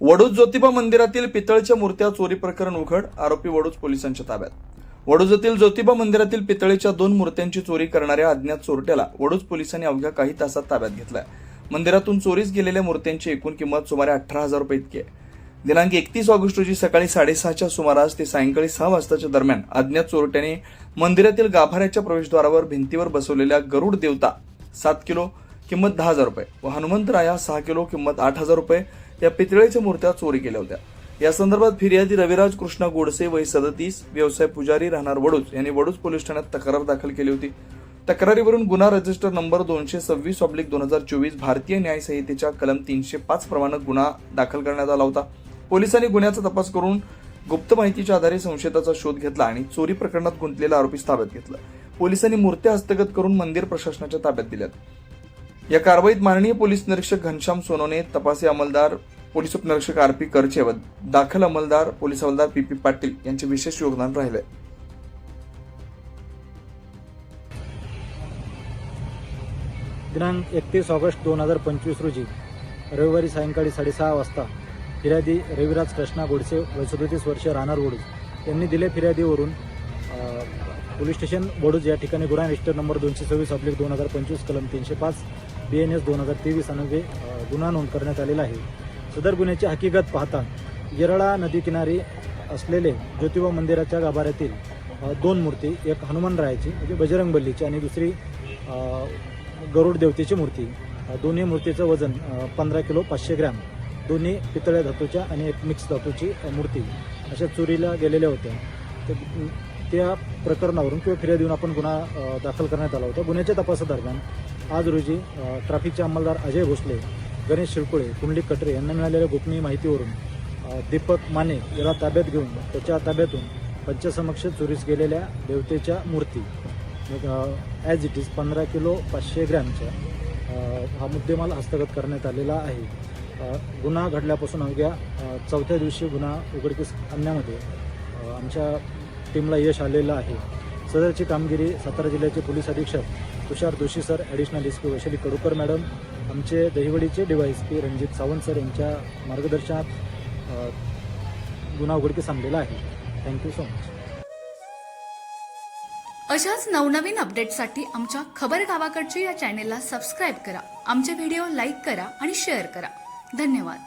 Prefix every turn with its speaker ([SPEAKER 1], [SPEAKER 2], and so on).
[SPEAKER 1] वडूज ज्योतिबा मंदिरातील पितळच्या मूर्त्या चोरी प्रकरण उघड आरोपी वडूज पोलिसांच्या ताब्यात. वडूज येथील ज्योतिबा मंदिरातील पितळेच्या दोन मूर्त्यांची चोरी करणाऱ्या अज्ञात चोरट्याला वडूज पोलिसांनी अवघ्या काही तासात ताब्यात घेतलाय. मंदिरातून चोरीस गेलेल्या मूर्त्यांची एकूण किंमत सुमारे अठरा हजार रुपये इतकी आहे. दिनांक एकतीस ऑगस्ट रोजी सकाळी साडेसहाच्या सुमारास ते सायंकाळी सहा वाजताच्या दरम्यान अज्ञात चोरट्याने मंदिरातील गाभाऱ्याच्या प्रवेशद्वारावर भिंतीवर बसवलेल्या गरुड देवता सात किलो किंमत दहा हजार रुपये. व हनुमंतराया सहा किलो किंमत आठ हजार रुपये. या पितळेच्या मूर्त्या चोरी केल्या होत्या. या संदर्भात फिर्यादी रविराज कृष्णा गोडसे वय सदतीस व्यवसाय पुजारी राहणार वडूज यांनी वडूज पोलीस ठाण्यात तक्रार दाखल केली होती. तक्रारीवरून गुन्हा रजिस्टर नंबर दोनशे सव्वीस ऑब्लिक दोन हजार चोवीस भारतीय न्याय संहितेच्या कलम तीनशे पाच प्रमाणे गुन्हा दाखल करण्यात आला होता. पोलिसांनी गुन्ह्याचा तपास करून गुप्त माहितीच्या आधारे संशयिताचा शोध घेतला आणि चोरी प्रकरणात गुंतलेला आरोपी ताब्यात घेतला. पोलिसांनी मूर्त्या हस्तगत करून मंदिर प्रशासनाच्या ताब्यात दिल्यात. या कारवाईत माननीय पोलीस निरीक्षक घनश्याम सोनोने तपासी अंमलदार पोलीस उपनिरीक्षक आर पी करचे व दाखल अंमलदार पोलीस हवालदार पी पी पाटील यांचे विशेष योगदान राहिले.
[SPEAKER 2] दिनांक एकतीस ऑगस्ट दोन हजार पंचवीस रोजी रविवारी सायंकाळी साडेसहा वाजता फिर्यादी रविराज कृष्णा गोडसे वय सदोतीस वर्ष राहणार वडूज यांनी दिले फिर्यादीवरून पोलीस स्टेशन वडूज या ठिकाणी गुन्हा रजिस्टर नंबर दोनशे सव्वीस अब्लिक दोन हजार पंचवीस कलम तीनशे पाच बी एन एस दोन हजार तेवीस अन्वये गुन्हा नोंद करण्यात आलेला आहे. सदर गुन्ह्याची हकीकत पाहता येरळा नदीकिनारी असलेले ज्योतिबा मंदिराच्या गाभाऱ्यातील दोन मूर्ती एक हनुमानरायाची म्हणजे बजरंगबलीची आणि दुसरी गरुड देवतेची मूर्ती. दोन्ही मूर्तीचं वजन पंधरा किलो पाचशे ग्रॅम. दोन्ही पितळ्या धातूच्या आणि एक मिक्स धातूची मूर्ती. अशा चोरीला गेलेल्या होत्या. त्या प्रकरणावरून किंवा फिर्यादीवरून आपण गुन्हा दाखल करण्यात आला होता. गुन्ह्याच्या तपासादरम्यान आज रोजी ट्रॅफिकचे अंमलदार अजय भोसले गणेश शिरकुळे कुंडलिक कटरे यांना मिळालेल्या गोपनीय माहितीवरून दीपक माने याला ताब्यात घेऊन त्याच्या ताब्यातून पंचसमक्ष चोरीस गेलेल्या देवतेच्या मूर्ती ॲज इट इज पंधरा किलो पाचशे ग्रॅमच्या हा मुद्देमाल हस्तगत करण्यात आलेला आहे. गुन्हा घडल्यापासून अवघ्या चौथ्या दिवशी गुन्हा उघडकीस आणण्यामध्ये आमच्या टीमला यश आलेलं आहे. सदरची कामगिरी सातारा जिल्ह्याचे पोलीस अधीक्षक Tushar Joshi sir additional S P Vaishali Kadukar madam आमचे दहिवडीचे D Y S P Ranjit Sawant sir यांच्या मार्गदर्शनात गुन्हा उघडकीस आणलेला आहे. थँक्यू सो मच
[SPEAKER 3] अशाच नवनवीन अपडेटसाठी आमच्या खबर गावाकडच्या या चॅनेलला सबस्क्राईब करा. आमचे व्हिडिओ लाईक करा आणि शेअर करा. धन्यवाद.